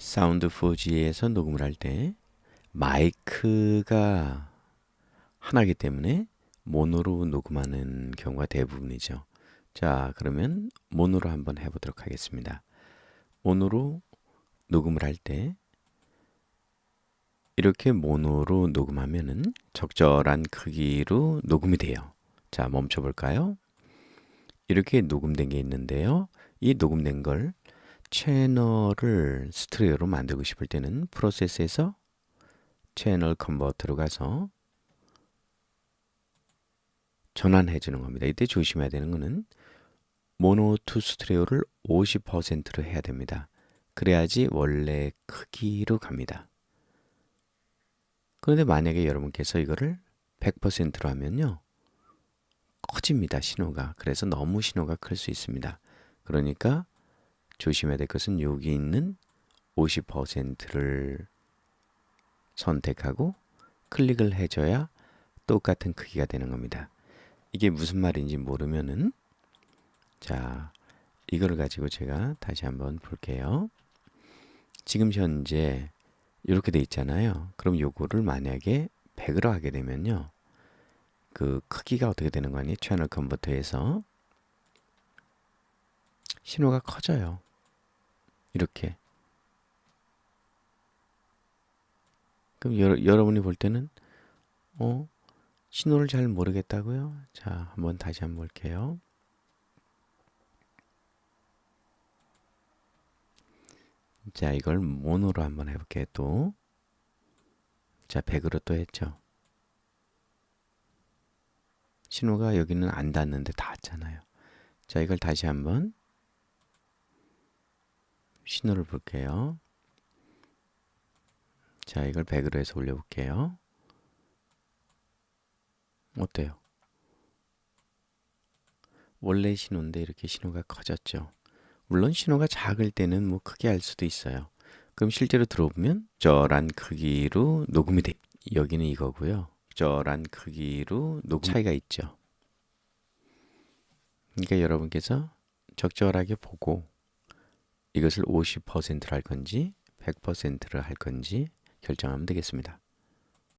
사운드 4G에서 녹음을 할 때 마이크가 하나이기 때문에 모노로 녹음하는 경우가 대부분이죠. 자, 그러면 모노로 한번 해보도록 하겠습니다. 모노로 녹음을 할 때 이렇게 모노로 녹음하면은 적절한 크기로 녹음이 돼요. 자, 멈춰 볼까요? 이렇게 녹음된 게 있는데요. 이 녹음된 걸 채널을 스트레오로 만들고 싶을 때는 프로세스에서 채널 컨버터로 가서 전환해 주는 겁니다. 이때 조심해야 되는 거는 모노 투 스트레오를 50%로 해야 됩니다. 그래야지 원래 크기로 갑니다. 그런데 만약에 여러분께서 이거를 100%로 하면요. 커집니다, 신호가. 그래서 너무 신호가 클 수 있습니다. 그러니까 조심해야 될 것은 여기 있는 50%를 선택하고 클릭을 해줘야 똑같은 크기가 되는 겁니다. 이게 무슨 말인지 모르면은 자, 이걸 가지고 제가 다시 한번 볼게요. 지금 현재 이렇게 돼 있잖아요. 그럼 요거를 만약에 100으로 하게 되면요. 그 크기가 어떻게 되는 거 아니에요? 채널 컨버터에서 신호가 커져요. 이렇게. 그럼 여러, 여러분이 볼 때는 어 신호를 잘 모르겠다고요? 자, 한번 다시 한번 볼게요. 자, 이걸 모노로 한번 해볼게요. 또. 자, 100으로 또 했죠. 신호가 여기는 안 닿는데 닿았잖아요. 자, 이걸 다시 한번 신호를 볼게요. 자, 이걸 100으로 해서 올려볼게요. 어때요? 원래 신호인데 이렇게 신호가 커졌죠. 물론 신호가 작을 때는 뭐 크게 할 수도 있어요. 그럼 실제로 들어보면 적절한 크기로 녹음이 돼. 여기는 이거고요. 적절한 크기로 녹음 차이가 있죠. 그러니까 여러분께서 적절하게 보고 이것을 50%를 할 건지 100%를 할 건지 결정하면 되겠습니다.